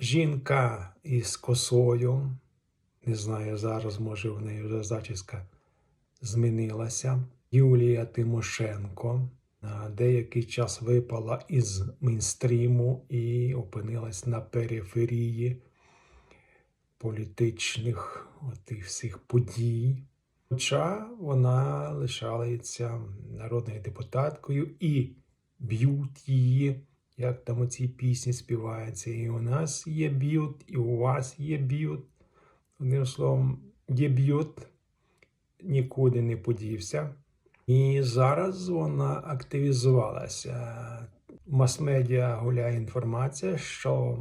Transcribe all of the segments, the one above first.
Жінка із косою, не знаю, зараз може в неї вже зачіска змінилася. Юлія Тимошенко на деякий час випала із мейнстріму і опинилась на периферії політичних отих всіх подій. Хоча вона лишається народною депутаткою і б'ють її, як там у цій пісні співається. І у нас є б'ють, і у вас є б'ють. Одним словом, є б'ють, нікуди не подівся. І зараз вона активізувалася. В мас-медіа гуляє інформація, що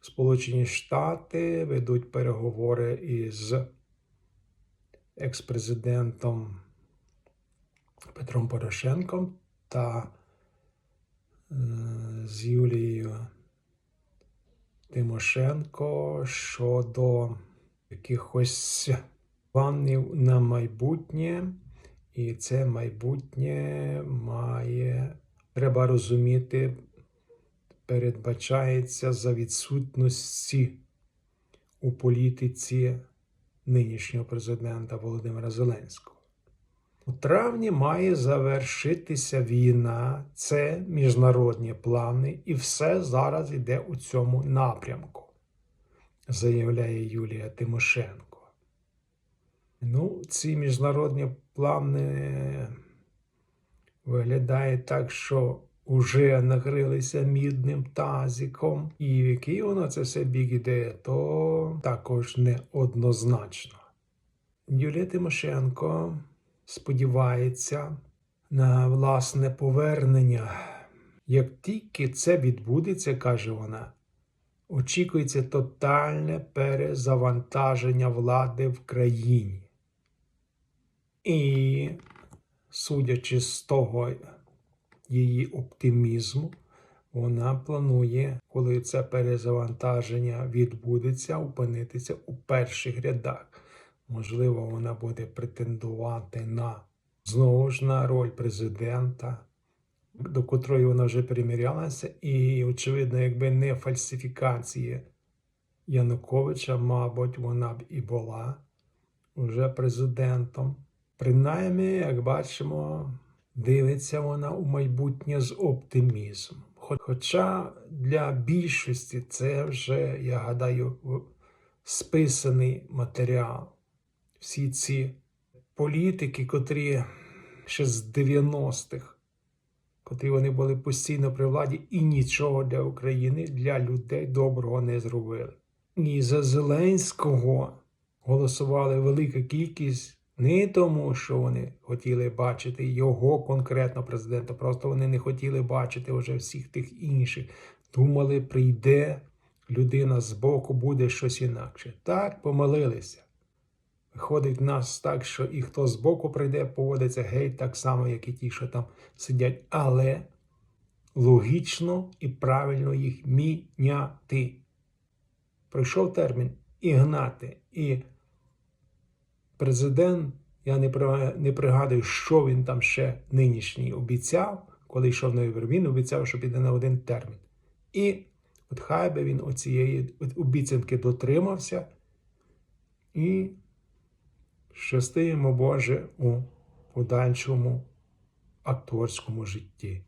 Сполучені Штати ведуть переговори із екс-президентом Петром Порошенком та з Юлією Тимошенко щодо якихось планів на майбутнє. І це майбутнє має, треба розуміти, передбачається за відсутності у політиці нинішнього президента Володимира Зеленського. У травні має завершитися війна, це міжнародні плани, і все зараз йде у цьому напрямку, заявляє Юлія Тимошенко. Ну, ці міжнародні плани виглядає так, що вже накрилися мідним тазиком, і в який воно це все бік іде, то також неоднозначно. Юлія Тимошенко сподівається на власне повернення. Як тільки це відбудеться, каже вона, очікується тотальне перезавантаження влади в країні. І, судячи з того її оптимізму, вона планує, коли це перезавантаження відбудеться, опинитися у перших рядах. Можливо, вона буде претендувати на знову ж на роль президента, до котрої вона вже примірялася, і, очевидно, якби не фальсифікації Януковича, мабуть, вона б і була вже президентом. Принаймні, як бачимо, дивиться вона у майбутнє з оптимізмом. Хоча для більшості це вже, я гадаю, списаний матеріал. Всі ці політики, котрі ще з 90-х, котрі вони були постійно при владі і нічого для України, для людей доброго не зробили. І за Зеленського голосували велика кількість. Не тому, що вони хотіли бачити його конкретно президента, просто вони не хотіли бачити вже всіх тих інших. Думали, прийде людина з боку, буде щось інакше. Так, помилилися. Виходить в нас так, що і хто з боку прийде, поводиться геть так само, як і ті, що там сидять, але логічно і правильно їх міняти. Прийшов термін і гнати. і президент, я не пригадую, що він там ще нинішній обіцяв, коли йшов на вибір, він обіцяв, що піде на один термін. І от хай би він оцієї обіцянки дотримався і щасти йому Боже у подальшому акторському житті.